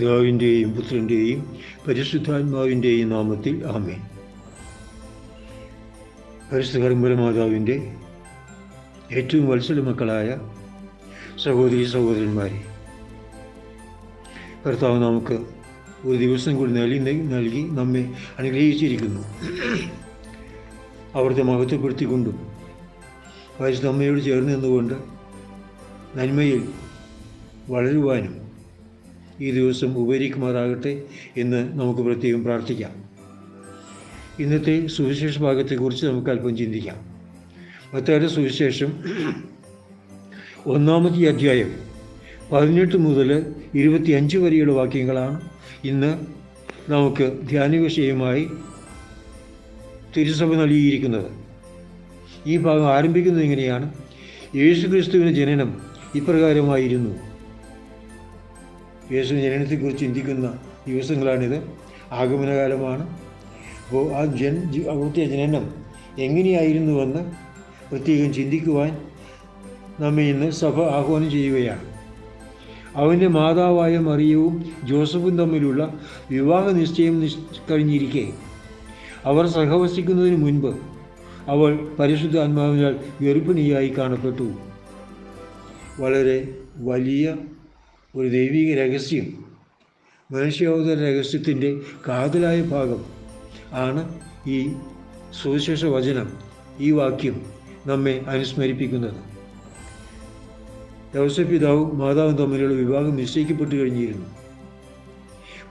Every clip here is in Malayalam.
പിതാവിന്റെയും പുത്രന്റെയും പരിശുദ്ധാത്മാവിന്റെയും നാമത്തിൽ ആമേൻ. മാതാവിന്റെ ഏറ്റവും വത്സല മക്കളായ സഹോദരി സഹോദരന്മാരെ കർത്താവ് നമുക്ക് ഒരു ദിവസം കൂടി നൽകി നൽകി നമ്മെ അനുഗ്രഹിച്ചിരിക്കുന്നു. അവിടുത്തെ മഹത്വപ്പെടുത്തിക്കൊണ്ടും പരിശുദ്ധ അമ്മയോട് ചേർന്ന് നിന്നുകൊണ്ട് നന്മയിൽ വളരുവാനും ഈ ദിവസം ഉപകരിക്കുമാറാകട്ടെ എന്ന് നമുക്ക് പ്രത്യേകം പ്രാർത്ഥിക്കാം. ഇന്നത്തെ സുവിശേഷ ഭാഗത്തെക്കുറിച്ച് നമുക്ക് അല്പം ചിന്തിക്കാം. മറ്റൊരു സുവിശേഷം ഒന്നാമത്തെ അധ്യായം പതിനെട്ട് മുതൽ ഇരുപത്തിയഞ്ച് വരെയുള്ള വാക്യങ്ങളാണ് ഇന്ന് നമുക്ക് ധ്യാന വിഷയമായി തിരുസഭ നൽകിയിരിക്കുന്നത്. ഈ ഭാഗം ആരംഭിക്കുന്നത് എങ്ങനെയാണ്? യേശുക്രിസ്തുവിന്റെ ജനനം ഇപ്രകാരമായിരുന്നു. യേശു ജനനത്തെക്കുറിച്ച് ചിന്തിക്കുന്ന ദിവസങ്ങളാണിത്. ആഗമനകാലമാണ്. അപ്പോൾ ആ ജൻ അവിടുത്തെ ജനനം എങ്ങനെയായിരുന്നുവെന്ന് പ്രത്യേകം ചിന്തിക്കുവാൻ നമ്മെ ഇന്ന് സഭ ആഹ്വാനം ചെയ്യുകയാണ്. അവന്റെ മാതാവായ മറിയവും ജോസഫും തമ്മിലുള്ള വിവാഹ നിശ്ചയം നിശ് കഴിഞ്ഞിരിക്കെ. അവർ സഹവസിക്കുന്നതിന് മുൻപ് അവൾ പരിശുദ്ധ ആത്മാവിനാൽ ഗർഭിണിയായി കാണപ്പെട്ടു. വളരെ വലിയ ഒരു ദൈവിക രഹസ്യം. മനുഷ്യാവതാര രഹസ്യത്തിന്റെ കാതലായ ഭാഗം ആണ് ഈ സുവിശേഷ വചനം ഈ വാക്യം നമ്മെ അനുസ്മരിപ്പിക്കുന്നത്. യവസപിതാവും മാതാവും തമ്മിലുള്ള വിവാഹം നിശ്ചയിക്കപ്പെട്ടു കഴിഞ്ഞിരുന്നു.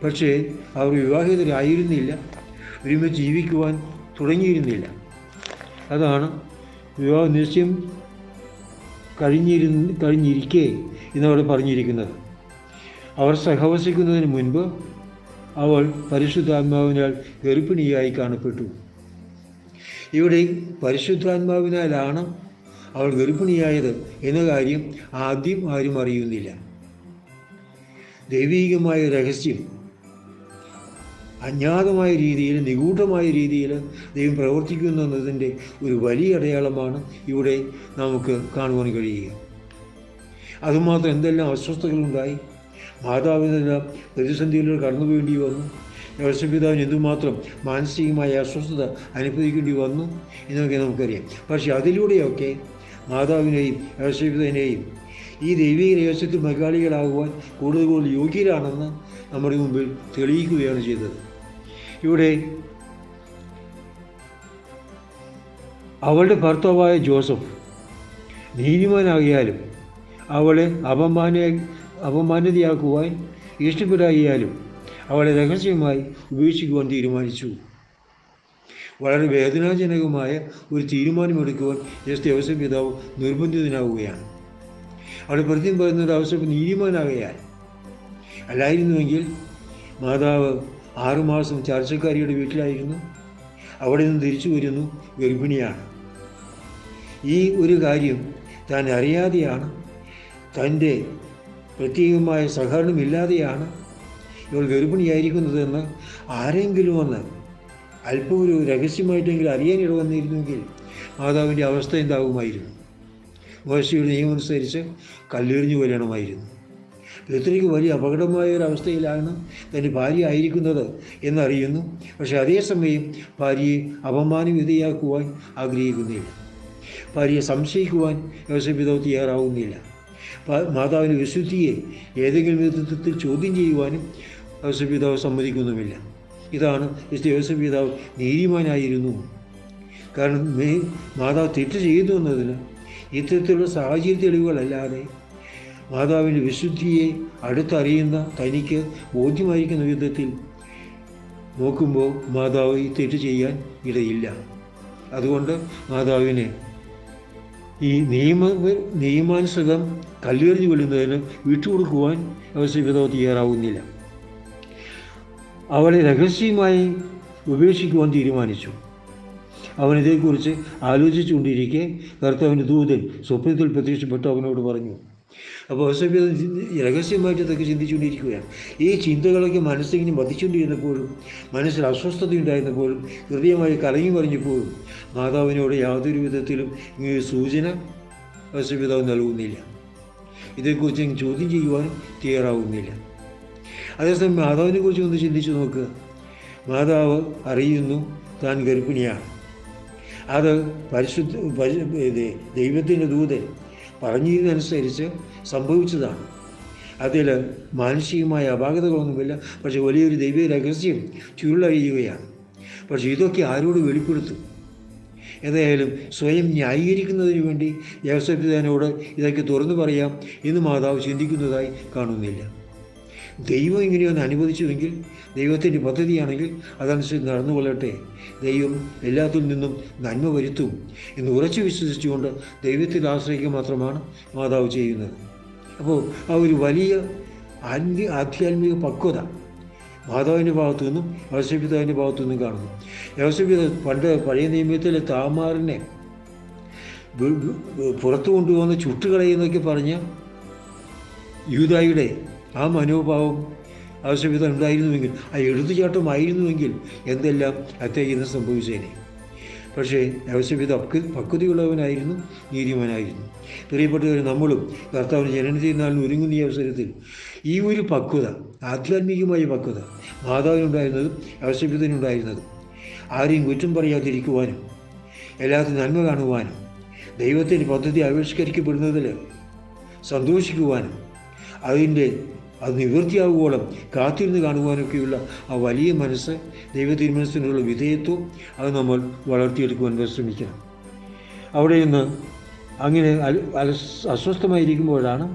പക്ഷേ അവർ വിവാഹിതരായിരുന്നില്ല ഒരുമിച്ച് ജീവിക്കുവാൻ തുടങ്ങിയിരുന്നില്ല. അതാണ് വിവാഹ നിശ്ചയം കഴിഞ്ഞിരുന്ന് കഴിഞ്ഞിരിക്കെ എന്നവിടെ പറഞ്ഞിരിക്കുന്നത്. അവർ സഹവസിക്കുന്നതിന് മുൻപ് അവൾ പരിശുദ്ധാത്മാവിനാൽ ഗർഭിണിയായി കാണപ്പെട്ടു. ഇവിടെ പരിശുദ്ധാത്മാവിനാലാണ് അവൾ ഗർഭിണിയായത് എന്ന കാര്യം ആദ്യം ആരും അറിയുന്നില്ല. ദൈവീകമായ രഹസ്യം അജ്ഞാതമായ രീതിയിൽ നിഗൂഢമായ രീതിയിൽ ദൈവം പ്രവർത്തിക്കുന്നു എന്നതിന്റെ ഒരു വലിയ അടയാളമാണ് ഇവിടെ നമുക്ക് കാണുവാൻ കഴിയുക. അതുമാത്രം എന്തെല്ലാം അസ്വസ്ഥതകളുണ്ടായി? മാതാവിനെല്ലാം പ്രതിസന്ധിയിലൂടെ കടന്നു പോകേണ്ടി വന്നു. യോസപിതാവിന് എന്തുമാത്രം മാനസികമായ അസ്വസ്ഥത അനുഭവിക്കേണ്ടി വന്നു എന്നൊക്കെ നമുക്കറിയാം. പക്ഷേ അതിലൂടെയൊക്കെ മാതാവിനെയും യോസപിതാവിനെയും ഈ ദൈവിക രഹസ്യത്തിൽ മലയാളികളാകുവാൻ കൂടുതൽ കൂടുതൽ യോഗ്യരാണെന്ന് നമ്മുടെ മുമ്പിൽ തെളിയിക്കുകയാണ് ചെയ്തത്. ഇവിടെ അവളുടെ ഭർത്താവായ ജോസഫ് നീതിമാനാകിയാലും അവളെ അപമാന അപമാനതയാക്കുവാൻ ഇഷ്ടപ്പെടാകിയാലും അവളെ രഹസ്യമായി ഉപേക്ഷിക്കുവാൻ തീരുമാനിച്ചു. വളരെ വേദനാജനകമായ ഒരു തീരുമാനമെടുക്കുവാൻ എസ് ദേവസ്വം പിതാവ് നിർബന്ധിതനാവുകയാണ്. അവിടെ പ്രത്യേകം പറയുന്ന ഒരു അവസരം നീതിമാനാകയാൽ അല്ലായിരുന്നുവെങ്കിൽ മാതാവ് ആറുമാസം ചർച്ചക്കാരിയുടെ വീട്ടിലായിരുന്നു. അവിടെ നിന്ന് തിരിച്ചു വരുന്നു ഗർഭിണിയാണ്. ഈ ഒരു കാര്യം താൻ അറിയാതെയാണ് തന്റെ പ്രത്യേകമായ സഹകരണമില്ലാതെയാണ് ഇവൾ ഗർഭിണിയായിരിക്കുന്നതെന്ന് ആരെങ്കിലും ഒന്ന് അല്പം ഒരു രഹസ്യമായിട്ടെങ്കിലും അറിയാനിട വന്നിരുന്നെങ്കിൽ മാതാവിന്റെ അവസ്ഥ എന്താകുമായിരുന്നു? വേശയുടെ നിയമം അനുസരിച്ച് കല്ലെറിഞ്ഞു കൊല്ലണമായിരുന്നു ഇത്രയ്ക്ക് വലിയ അപകടമായ ഒരു അവസ്ഥയിലാണ് തന്റെ ഭാര്യ ആയിരിക്കുന്നത് എന്നറിയുന്നു. പക്ഷെ അതേസമയം ഭാര്യയെ അപമാനം വിധേയാക്കുവാൻ ആഗ്രഹിക്കുന്നില്ല. ഭാര്യയെ സംശയിക്കുവാൻ യോസപിതാവ് തയ്യാറാവുന്നില്ല. മാതാവിന്റെ വിശുദ്ധിയെ ഏതെങ്കിലും വിധത്തിൽ ചോദ്യം ചെയ്യുവാനും യോസപിതാവ് സമ്മതിക്കുന്നുമില്ല. ഇതാണ് യോസപിതാവ് നീതിമാനായിരുന്നു. കാരണം മേ മാതാവ് തെറ്റ് ചെയ്തു എന്നതിന് ഇത്തരത്തിലുള്ള സാഹചര്യ തെളിവുകളല്ലാതെ മാതാവിന്റെ വിശുദ്ധിയെ അടുത്തറിയുന്ന തനിക്ക് ബോധ്യമായിരിക്കുന്ന വിധത്തിൽ നോക്കുമ്പോൾ മാതാവ് തെറ്റ് ചെയ്യാൻ ഇടയില്ല. അതുകൊണ്ട് മാതാവിനെ ഈ നിയമ നിയമാനുസൃതം കല്ലെറിഞ്ഞു കൊല്ലുന്നതിന് വിട്ടുകൊടുക്കുവാൻ അവസരപിതാവ് തയ്യാറാവുന്നില്ല. അവളെ രഹസ്യമായി ഉപേക്ഷിക്കുവാൻ തീരുമാനിച്ചു. അവനിതേക്കുറിച്ച് ആലോചിച്ചുകൊണ്ടിരിക്കെ കർത്താവിന്റെ ദൂതൻ സ്വപ്നത്തിൽ പ്രത്യക്ഷപ്പെട്ട് അവനോട് പറഞ്ഞു അപ്പോൾ ഔസഫ്യ രഹസ്യമായിട്ട് ഇതൊക്കെ ചിന്തിച്ചുകൊണ്ടിരിക്കുകയാണ്. ഈ ചിന്തകളൊക്കെ മനസ്സിങ്ങനെ മതിച്ചുകൊണ്ടിരുന്നപ്പോഴും മനസ്സിൽ അസ്വസ്ഥതയുണ്ടായിരുന്നപ്പോഴും ഹൃദയമായി കലങ്ങി പറഞ്ഞപ്പോഴും മാതാവിനോട് യാതൊരു വിധത്തിലും സൂചന ഔസഫ്യതാവ് നൽകുന്നില്ല. ഇതേക്കുറിച്ച് ചോദ്യം ചെയ്യുവാനും തയ്യാറാവുന്നില്ല. അതേസമയം മാതാവിനെ കുറിച്ച് ഒന്ന് ചിന്തിച്ചു നോക്കുക മാതാവ് അറിയുന്നു താൻ ഗർഭിണിയാണ്. അത് പരിശുദ്ധ ദൈവത്തിന്റെ ദൂതൻ പറഞ്ഞതിനനുസരിച്ച് സംഭവിച്ചതാണ്. അതിൽ മാനുഷികമായ അപാകതകളൊന്നുമില്ല. പക്ഷേ വലിയൊരു ദൈവിക രഹസ്യം ചുരുളഴിയുകയാണ്. പക്ഷേ ഇതൊക്കെ ആരോട് വെളിപ്പെടുത്തും? ഏതായാലും സ്വയം ന്യായീകരിക്കുന്നതിന് വേണ്ടി യേശുപിതാനോട് ഇതൊക്കെ തുറന്നു പറയാം എന്ന് മാതാവ് ചിന്തിക്കുന്നതായി കാണുന്നില്ല. ദൈവം ഇങ്ങനെയൊന്ന് അനുവദിച്ചുവെങ്കിൽ ദൈവത്തിന്റെ പദ്ധതിയാണെങ്കിൽ അതനുസരിച്ച് നടന്നു കൊള്ളട്ടെ. ദൈവം എല്ലാത്തിൽ നിന്നും നന്മ വരുത്തും എന്ന് ഉറച്ചു വിശ്വസിച്ചുകൊണ്ട് ദൈവത്തിൽ ആശ്രയിക്കുക മാത്രമാണ് മാതാവ് ചെയ്യുന്നത്. അപ്പോൾ ആ ഒരു വലിയ ആത്മീയ ആധ്യാത്മിക പക്വത മാതാവിന്റെ ഭാഗത്തു നിന്നും യോസപിതാവിന്റെ ഭാഗത്തു നിന്നും കാണുന്നു. യോസപിത പണ്ട് പഴയ നിയമത്തിലെ താമാറിനെ പുറത്തു കൊണ്ടുപോകുന്ന ചുട്ടുകളയെന്നൊക്കെ പറഞ്ഞ യൂതായുടെ ആ മനോഭാവം ആവശ്യപിത ഉണ്ടായിരുന്നുവെങ്കിൽ ആ എഴുതുചാട്ടമായിരുന്നുവെങ്കിൽ എന്തെല്ലാം അത്യാഹിതം സംഭവിച്ചേനെ. പക്ഷേ ആവശ്യപിത പക്വതയുള്ളവനായിരുന്നു നീതിമാനായിരുന്നു. പ്രിയപ്പെട്ടവർ നമ്മളും കർത്താവിന് ജനനത്തിനാളിന് ഒരുങ്ങുന്ന ഈ അവസരത്തിൽ ഈ ഒരു പക്വത ആധ്യാത്മികമായ പക്വത മാതാവിനുണ്ടായിരുന്നതും ആവശ്യവിധനുണ്ടായിരുന്നതും ആരെയും കുറ്റം പറയാതിരിക്കുവാനും എല്ലാത്തിനും നന്മ കാണുവാനും ദൈവത്തിന്റെ പദ്ധതി ആവിഷ്കരിക്കപ്പെടുന്നതിൽ സന്തോഷിക്കുവാനും അതിന്റെ അത് നിവൃത്തിയാകുവോളം കാത്തിരുന്ന് കാണുവാനൊക്കെയുള്ള ആ വലിയ മനസ്സ് ദൈവതീരുമാനത്തിനുള്ള വിധേയത്വം അത് നമ്മൾ വളർത്തിയെടുക്കുവാൻ പരിശ്രമിക്കണം അവിടെ നിന്ന് അങ്ങനെ അസ്വസ്ഥമായിരിക്കുമ്പോഴാണ്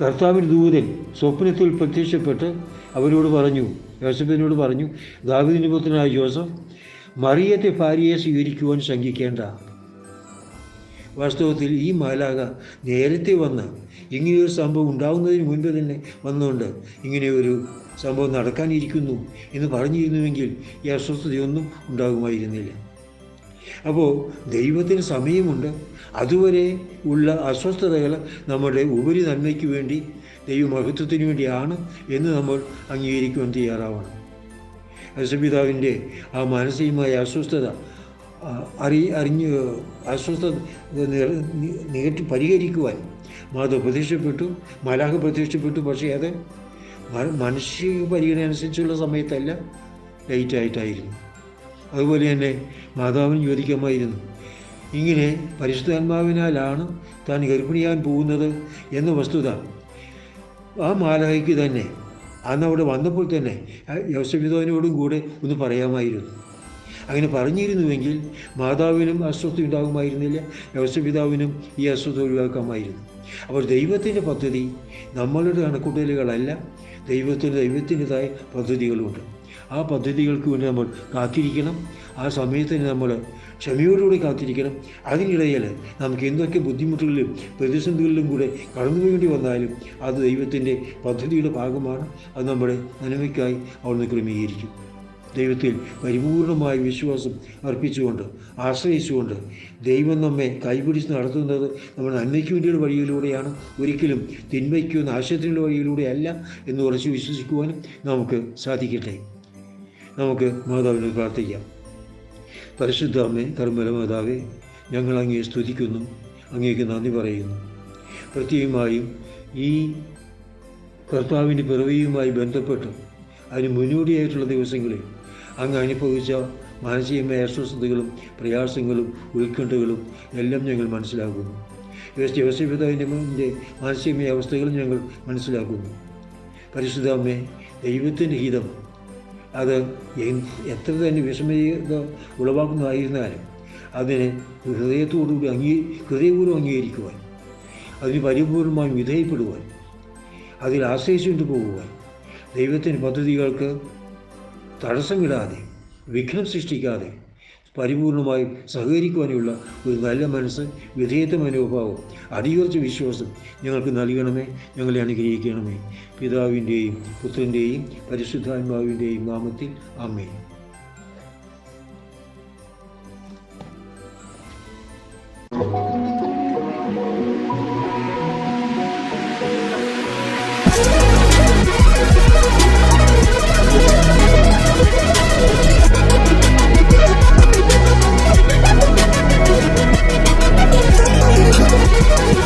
കർത്താവിൻ ദൂതൻ സ്വപ്നത്തിൽ പ്രത്യക്ഷപ്പെട്ട് അവരോട് പറഞ്ഞു യോസഫിനോട് പറഞ്ഞു ദാവിദിന് പുത്രനായ ജോസഫ് മറിയത്തെ ഭാര്യയെ സ്വീകരിക്കുവാൻ ശങ്കിക്കേണ്ട. വാസ്തവത്തിൽ ഈ മാലാക നേരത്തെ വന്ന ഇങ്ങനെയൊരു സംഭവം ഉണ്ടാകുന്നതിന് മുൻപ് തന്നെ വന്നുകൊണ്ട് ഇങ്ങനെയൊരു സംഭവം നടക്കാനിരിക്കുന്നു എന്ന് പറഞ്ഞിരുന്നുവെങ്കിൽ ഈ അസ്വസ്ഥതയൊന്നും ഉണ്ടാകുമായിരുന്നില്ല. അപ്പോൾ ദൈവത്തിന് സമയമുണ്ട്. അതുവരെ ഉള്ള അസ്വസ്ഥതകൾ നമ്മുടെ ഉപരി നന്മയ്ക്ക് വേണ്ടി ദൈവമഹത്വത്തിന് വേണ്ടിയാണ് എന്ന് നമ്മൾ അംഗീകരിക്കുവാൻ തയ്യാറാവണം. യേശുപിതാവിന്റെ ആ മാനസികമായ അസ്വസ്ഥത അറി അറിഞ്ഞ് അസ്വസ്ഥ നികറ്റി പരിഹരിക്കുവാൻ. മാധവ് പ്രത്യക്ഷപ്പെട്ടു മലാഹ പ്രത്യക്ഷപ്പെട്ടു പക്ഷേ അത് മനുഷ്യ പരിഗണന അനുസരിച്ചുള്ള സമയത്തല്ല ലേറ്റായിട്ടായിരുന്നു അതുപോലെ തന്നെ മാതാവിന് ചോദിക്കാമായിരുന്നു ഇങ്ങനെ പരിശുദ്ധാത്മാവിനാലാണ് താൻ ഗർഭിണിയാൻ പോകുന്നത്? എന്ന വസ്തുത. ആ മാലാഹയ്ക്ക് തന്നെ അന്ന് അവിടെ വന്നപ്പോൾ തന്നെ യോസഫിതോനോടും കൂടെ ഒന്ന് പറയാമായിരുന്നു. അങ്ങനെ പറഞ്ഞിരുന്നുവെങ്കിൽ മാതാവിനും അസ്വസ്ഥ ഉണ്ടാകുമായിരുന്നില്ല യോസപിതാവിനും ഈ അസ്വസ്ഥ ഒഴിവാക്കാമായിരുന്നു. അപ്പോൾ ദൈവത്തിന്റെ പദ്ധതി നമ്മളുടെ കണക്കൂട്ടലുകളല്ല ദൈവത്തിന് ദൈവത്തിന്റെതായ പദ്ധതികളുണ്ട്. ആ പദ്ധതികൾക്ക് വേണ്ടി നമ്മൾ കാത്തിരിക്കണം. ആ സമയത്തിന് നമ്മൾ ക്ഷമയോടുകൂടി കാത്തിരിക്കണം. അതിനിടയിൽ നമുക്ക് എന്തൊക്കെ ബുദ്ധിമുട്ടുകളിലും പ്രതിസന്ധികളിലും കൂടെ കടന്നു വേണ്ടി വന്നാലും അത് ദൈവത്തിന്റെ പദ്ധതിയുടെ ഭാഗമാണ്. അത് നമ്മുടെ നന്മയ്ക്കായി അവിടുന്ന് ക്രമീകരിക്കും. ദൈവത്തിൽ പരിപൂർണമായ വിശ്വാസം അർപ്പിച്ചുകൊണ്ട് ആശ്രയിച്ചുകൊണ്ട് ദൈവം നമ്മെ കൈപിടിച്ച് നടത്തുന്നത് നമ്മൾ നന്മയ്ക്ക് വേണ്ടിയുള്ള വഴിയിലൂടെയാണ്. ഒരിക്കലും തിന്മയ്ക്കോ നാശത്തിനുള്ള വഴിയിലൂടെയല്ല എന്ന് ഉറച്ചു വിശ്വസിക്കുവാനും നമുക്ക് സാധിക്കട്ടെ. നമുക്ക് മാതാവിനെ പ്രാർത്ഥിക്കാം. പരിശുദ്ധ അമ്മേ കർമ്മല മാതാവേ ഞങ്ങൾ അങ്ങേ സ്തുതിക്കുന്നു അങ്ങേക്ക് നന്ദി പറയുന്നു. പ്രത്യേകമായും ഈ കർത്താവിന്റെ പിറവിയുമായി ബന്ധപ്പെട്ട് അതിന് മുന്നോടിയായിട്ടുള്ള ദിവസങ്ങളിൽ അങ്ങ് അനുഭവിച്ച മാനസികമായ അസ്വസ്ഥതകളും പ്രയാസങ്ങളും ഉത്കണ്ഠകളും എല്ലാം ഞങ്ങൾ മനസ്സിലാക്കുന്നു. യോസഫിതാവിന്റെ മാനസികമായ അവസ്ഥകളും ഞങ്ങൾ മനസ്സിലാക്കുന്നു. പരിശുദ്ധാമ്മേ ദൈവത്തിന്റെ ഹിതം അത് എത്ര തന്നെ വിഷമത ഉളവാക്കുന്നതായിരുന്നാലും അതിനെ ഹൃദയത്തോടുകൂടി അംഗീ ഹൃദയപൂർവം അംഗീകരിക്കുവാൻ അതിന് പരിപൂർണമായും വിധേയപ്പെടുവാൻ അതിൽ ആശ്രയിച്ചുകൊണ്ട് പോകുവാൻ ദൈവത്തിന്റെ പദ്ധതികൾക്ക് തടസ്സമിടാതെ വിഘ്നം സൃഷ്ടിക്കാതെ പരിപൂർണമായും സഹകരിക്കുവാനുള്ള ഒരു നല്ല മനസ്സ് വിധേയത്വ മനോഭാവം അധികരിച്ച വിശ്വാസം ഞങ്ങൾക്ക് നൽകണമേ ഞങ്ങളെ അനുഗ്രഹിക്കണമേ. പിതാവിന്റെയും പുത്രന്റെയും പരിശുദ്ധാത്മാവിന്റെയും നാമത്തിൽ അമ്മേ Thank you.